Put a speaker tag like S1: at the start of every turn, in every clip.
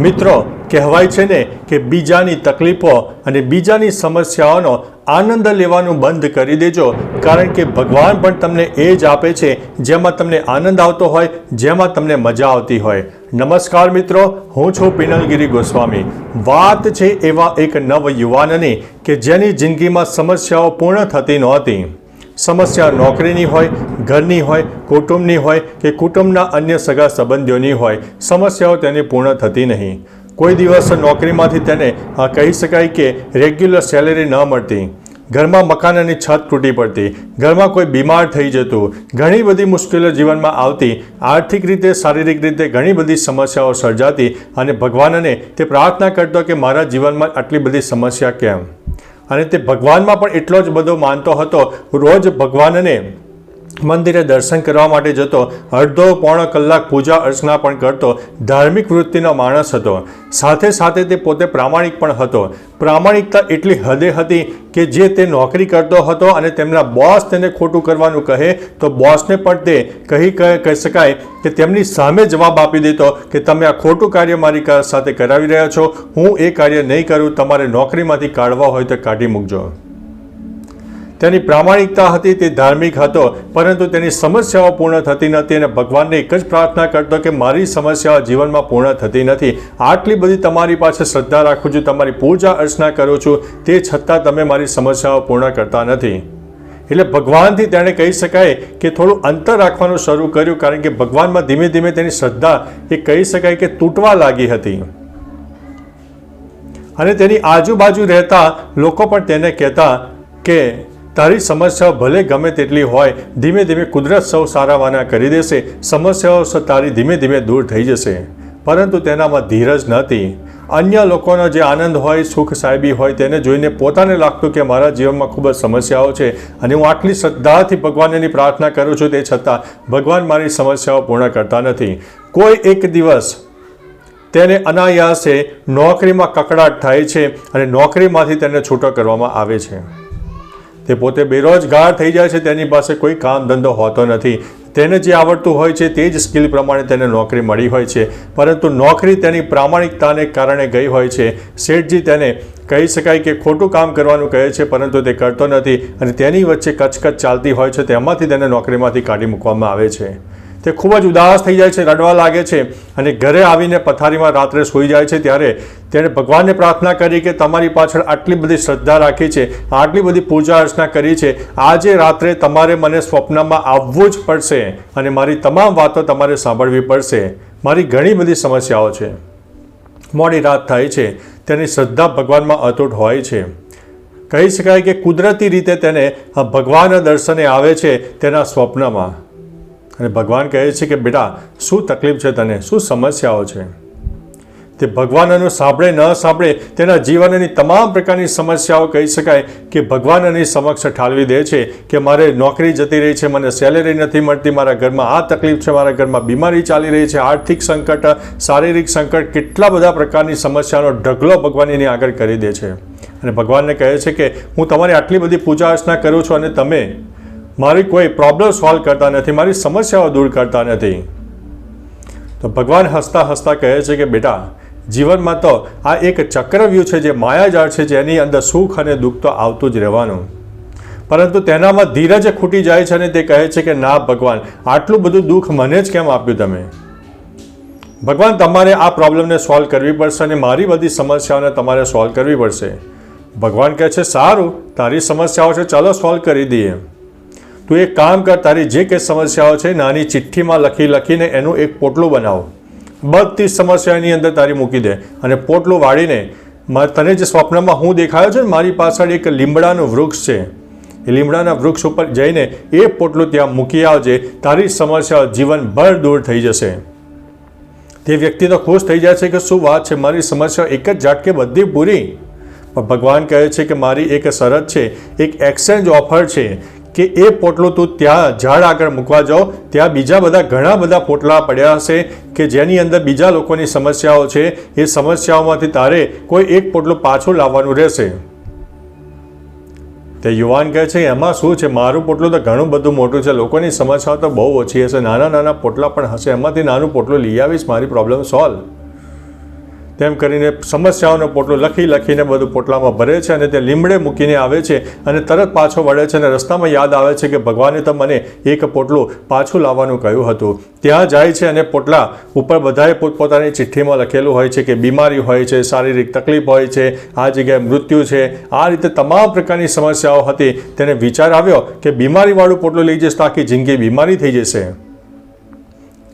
S1: મિત્રો, કહેવાય છે ને કે બીજાની તકલીફો અને બીજાની સમસ્યાઓનો આનંદ લેવાનું બંધ કરી દેજો. કારણ કે ભગવાન પણ તમને એ જ આપે છે, જેમાં તમને આનંદ આવતો હોય, જેમાં તમને મજા આવતી હોય. નમસ્કાર મિત્રો, હું છું પિનલગીરી ગોસ્વામી. વાત છે એવા એક નવ યુવાનની કે જેની જિંદગીમાં સમસ્યાઓ પૂર્ણ થતી નહોતી. સમસ્યા નોકરીની હોય, ઘરની હોય, કુટુંબની હોય કે કુટુંબના અન્ય સગા સંબંધીઓની હોય, સમસ્યાઓ તેની પૂર્ણ થતી નહીં. કોઈ દિવસ નોકરીમાંથી તેને આ કહી શકાય કે રેગ્યુલર સેલેરી ન મળતી. ઘરમાં મકાનની છત તૂટી પડતી. ઘરમાં કોઈ બીમાર થઈ જતું. ઘણી બધી મુશ્કેલીઓ જીવનમાં આવતી. આર્થિક રીતે, શારીરિક રીતે ઘણી બધી સમસ્યાઓ સર્જાતી અને ભગવાનને તે પ્રાર્થના કરતો કે મારા જીવનમાં આટલી બધી સમસ્યા કેમ? અને તે ભગવાનમાં પણ એટલો જ બધો માનતો હતો. રોજ ભગવાનને મંદિરે દર્શન કરવા માટે જતો, અડધો પોણો કલાક પૂજા અર્ચના પણ કરતો, ધાર્મિક વૃત્તિનો માણસ હતો. સાથે સાથે તે પોતે પ્રામાણિક પણ હતો. પ્રામાણિકતા એટલી હદે હતી કે જે તે નોકરી કરતો હતો અને તેમના બોસ તેને ખોટું કરવાનું કહે, તો બોસને પણ તે કહી કહી શકાય કે તેમની સામે જવાબ આપી દેતો કે તમે આ ખોટું કાર્ય મારી સાથે કરાવી રહ્યા છો, હું એ કાર્ય નહીં કરું, તમારે નોકરીમાંથી કાઢવા હોય તો કાઢી મૂકજો. તેની પ્રામાણિકતા હતી, તે ધાર્મિક હતો, પરંતુ તેની સમસ્યાઓ પૂર્ણ થતી નથી અને ભગવાનને એક જ પ્રાર્થના કરતો કે મારી સમસ્યાઓ જીવનમાં પૂર્ણ થતી નથી. આટલી બધી તમારી પાસે શ્રદ્ધા રાખું છું, તમારી પૂજા અર્ચના કરું છું, તે છતાં તમે મારી સમસ્યાઓ પૂર્ણ કરતા નથી. એટલે ભગવાનથી તેણે કહી શકાય કે થોડું અંતર રાખવાનું શરૂ કર્યું, કારણ કે ભગવાનમાં ધીમે ધીમે તેની શ્રદ્ધા એ કહી શકાય કે તૂટવા લાગી હતી. અને તેની આજુબાજુ રહેતા લોકો પણ તેને કહેતા કે તારી સમસ્યાઓ ભલે ગમે તેટલી હોય, ધીમે ધીમે કુદરત સૌ સારાવાના કરી દેશે. સમસ્યાઓ તારી ધીમે ધીમે દૂર થઈ જશે. પરંતુ તેનામાં ધીરજ નહોતી. અન્ય લોકોનો જે આનંદ હોય, સુખ સાહેબી હોય, તેને જોઈને પોતાને લાગતું કે મારા જીવનમાં ખૂબ જ સમસ્યાઓ છે અને હું આટલી શ્રદ્ધાથી ભગવાનની પ્રાર્થના કરું છું તે છતાં ભગવાન મારી સમસ્યાઓ પૂર્ણ કરતા નથી. કોઈ એક દિવસ તેને અનાયાસે નોકરીમાં કકડાટ થાય છે અને નોકરીમાંથી તેને છૂટો કરવામાં આવે છે. તે પોતે બેરોજગાર થઈ જાય છે, તેની પાસે કોઈ કામ ધંધો હોતો નથી. તેને જે આવડતું હોય છે, તે જ સ્કિલ પ્રમાણે તેને નોકરી મળી હોય છે. પરંતુ નોકરી તેની પ્રામાણિકતાને કારણે ગઈ હોય છે. શેઠજી તેને કહી શકાય કે ખોટું કામ કરવાનું કહે છે, પરંતુ તે કરતો નથી અને તેની વચ્ચે કચકચ ચાલતી હોય છે, તેમાંથી તેને નોકરીમાંથી કાઢી મૂકવામાં આવે છે. તે ખૂબ જ ઉદાસ થઈ જાય છે, રડવા લાગે છે અને ઘરે આવીને પથારીમાં રાત્રે સૂઈ જાય છે. ત્યારે તેણે ભગવાનને પ્રાર્થના કરી કે તમારી પાછળ આટલી બધી શ્રદ્ધા રાખી છે, આટલી બધી પૂજા અર્ચના કરી છે. આજે રાત્રે તમારે મને સ્વપ્નમાં આવવું જ પડશે અને મારી તમામ વાતો તમારે સાંભળવી પડશે. મારી ઘણી બધી સમસ્યાઓ છે. મોડી રાત થાય છે. તેની શ્રદ્ધા ભગવાનમાં અતૂટ હોય છે. કહી શકાય કે કુદરતી રીતે તેને ભગવાનના દર્શને આવે છે તેના સ્વપ્નમાં. અને ભગવાન કહે છે કે, બેટા, શું તકલીફ છે તને? શું સમસ્યાઓ છે? તે ભગવાનનું સાંભળે, ન સાંભળે, તેના જીવનની તમામ પ્રકારની સમસ્યાઓ કહી શકાય કે ભગવાનની સમક્ષ ઠાલવી દે છે કે, મારે નોકરી જતી રહી છે, મને સેલેરી નથી મળતી, મારા ઘરમાં આ તકલીફ છે, મારા ઘરમાં બીમારી ચાલી રહી છે, આર્થિક સંકટ, શારીરિક સંકટ, કેટલા બધા પ્રકારની સમસ્યાનો ઢગલો ભગવાન આગળ કરી દે છે. અને ભગવાનને કહે છે કે, હું તમારી આટલી બધી પૂજા અર્ચના કરું છું અને તમે મારી કોઈ પ્રોબ્લેમ સોલ્વ કરતા નથી, મારી સમસ્યાઓ દૂર કરતા નથી. તો ભગવાન હસતા હસતા કહે છે કે, બેટા, જીવનમાં તો આ એક ચક્રવ્યૂહ છે જે માયાજાળ છે, જેની અંદર સુખ અને દુઃખ તો આવતું જ રહેવાનું. પરંતુ તેનામાં ધીરજ ખૂટી જાય છે અને તે કહે છે કે, ના, ભગવાન, આટલું બધું દુઃખ મને જ કેમ આપ્યું તમે? ભગવાન, તમારે આ પ્રોબ્લેમને સોલ્વ કરવી પડશે અને મારી બધી સમસ્યાઓને તમારે સોલ્વ કરવી પડશે. ભગવાન કહે છે, સારું, તારી સમસ્યાઓ છે, ચાલો સોલ્વ કરી દઈએ. તું એક કામ કર, તારી જે કંઈ સમસ્યાઓ છે, નાની ચિઠ્ઠીમાં લખી લખીને એનું એક પોટલું બનાવો. બધી સમસ્યાની અંદર તારી મૂકી દે અને પોટલું વાળીને તને જે સ્વપ્નમાં હું દેખાયો છે ને, મારી પાછળ એક લીમડાનું વૃક્ષ છે. એ લીમડાના વૃક્ષ ઉપર જઈને એ પોટલું ત્યાં મૂકી આવજે, તારી સમસ્યાઓ જીવનભર દૂર થઈ જશે. તે વ્યક્તિ તો ખુશ થઈ જાય છે કે શું વાત છે, મારી સમસ્યા એક જ ઝાટકે બધી પૂરી. પણ ભગવાન કહે છે કે મારી એક શરત છે, એક એક્સચેન્જ ઓફર છે કે એ પોટલો તું ત્યાં ઝાડ આગળ મૂકવા જાઓ, ત્યાં બીજા બધા ઘણા બધા પોટલા પડ્યા હશે કે જેની અંદર બીજા લોકોની સમસ્યાઓ છે, એ સમસ્યાઓમાંથી તારે કોઈ એક પોટલો પાછું લાવવાનું રહેશે. તે યુવાન કહે છે, એમાં શું છે? મારું પોટલું તો ઘણું બધું મોટું છે. લોકોની સમસ્યાઓ તો બહુ ઓછી હશે. નાના નાના પોટલા પણ હશે. એમાંથી નાનું પોટલું લઈ આવીશ. મારી પ્રોબ્લેમ સોલ્વ તેમ કરીને સમસ્યાઓનો પોટલો લખી લખીને બધું પોટલામાં ભરે છે અને તે લીમડે મૂકીને આવે છે અને તરત પાછો વળે છે અને રસ્તામાં યાદ આવે છે કે ભગવાને તો મને એક પોટલું પાછું લાવવાનું કહ્યું હતું. ત્યાં જાય છે અને પોટલા ઉપર બધાએ પોતપોતાની ચિઠ્ઠીમાં લખેલું હોય છે કે બીમારી હોય છે, શારીરિક તકલીફ હોય છે, આ જગ્યાએ મૃત્યુ છે. આ રીતે તમામ પ્રકારની સમસ્યાઓ હતી. તેને વિચાર આવ્યો કે બીમારીવાળું પોટલું લઈ જશે તાકી જિંદગી બીમારી થઈ જશે.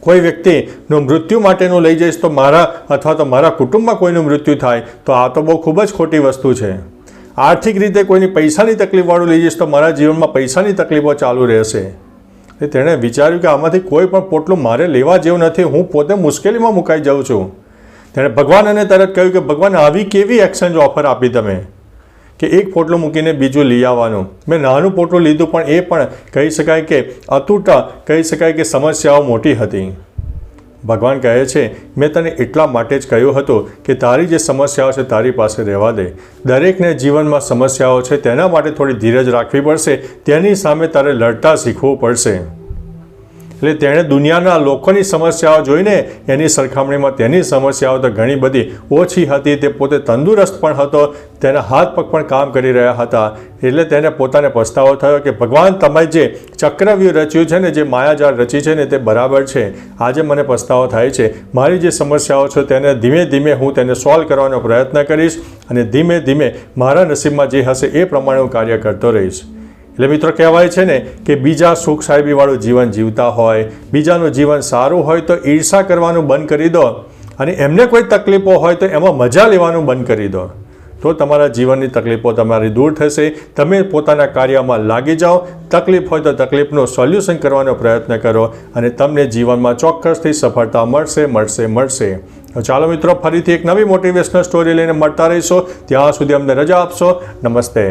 S1: કોઈ વ્યક્તિનું મૃત્યુ માટેનું લઈ જઈશ તો મારા અથવા તો મારા કુટુંબમાં કોઈનું મૃત્યુ થાય, તો આ તો બહુ ખૂબ જ ખોટી વસ્તુ છે. આર્થિક રીતે કોઈની પૈસાની તકલીફવાળું લઈ જઈશ તો મારા જીવનમાં પૈસાની તકલીફો ચાલુ રહેશે. એ તેણે વિચાર્યું કે આમાંથી કોઈ પણ પોટલું મારે લેવા જેવું નથી, હું પોતે મુશ્કેલીમાં મુકાઈ જાઉં છું. તેણે ભગવાનને તરત કહ્યું કે ભગવાન, આવી કેવી એક્સચેન્જ ઓફર આપી તમે? કે એક પોટલું મૂકીને બીજું લઈ આવવાનું. મેં નાનું પોટલું લીધું, પણ એ પણ કહી શકાય કે અતૂટ, કહી શકાય કે સમસ્યાઓ મોટી હતી. ભગવાન કહે છે, મેં તને એટલા માટે જ કહ્યું હતું કે તારી જે સમસ્યાઓ છે તારી પાસે રહેવા દે. દરેકને જીવનમાં સમસ્યાઓ છે તેના માટે થોડી ધીરજ રાખવી પડશે. તેની સામે તારે લડતા શીખવું પડશે. એટલે તેણે દુનિયાના લોકોની સમસ્યાઓ જોઈને એની સરખામણીમાં તેની સમસ્યાઓ તો ઘણી બધી ઓછી હતી. તે પોતે તંદુરસ્ત પણ હતો. તેના હાથ પગ પણ કામ કરી રહ્યા હતા. એટલે તેને પોતાને પસ્તાવો થયો કે, ભગવાન તમે જે ચક્રવ્યૂહ રચ્યું છે ને, જે માયાજાળ રચી છે ને, તે બરાબર છે. આજે મને પસ્તાવો થાય છે. મારી જે સમસ્યાઓ છે તેને ધીમે ધીમે હું તેને સોલ્વ કરવાનો પ્રયત્ન કરીશ અને ધીમે ધીમે મારા નસીબમાં જે હશે એ પ્રમાણે હું કાર્ય કરતો રહીશ. એટલે મિત્રો કહેવાય છે ને કે બીજા સુખ સાહેબીવાળું જીવન જીવતા હોય, બીજાનું જીવન સારું હોય તો ઈર્ષા કરવાનું બંધ કરી દો અને એમને કોઈ તકલીફો હોય તો એમાં મજા લેવાનું બંધ કરી દો. તો તમારા જીવનની તકલીફો તમારી દૂર થશે, તમે પોતાના કાર્યમાં લાગી જાઓ, તકલીફ હોય તો તકલીફનું સોલ્યુશન કરવાનો પ્રયત્ન કરો અને તમને જીવનમાં ચોક્કસથી સફળતા મળશે મળશે મળશે. તો ચાલો મિત્રો ફરીથી એક નવી મોટિવેશનલ સ્ટોરી લઈને મળતા રહીશો. ત્યાં સુધી અમને રજા આપશો. નમસ્તે.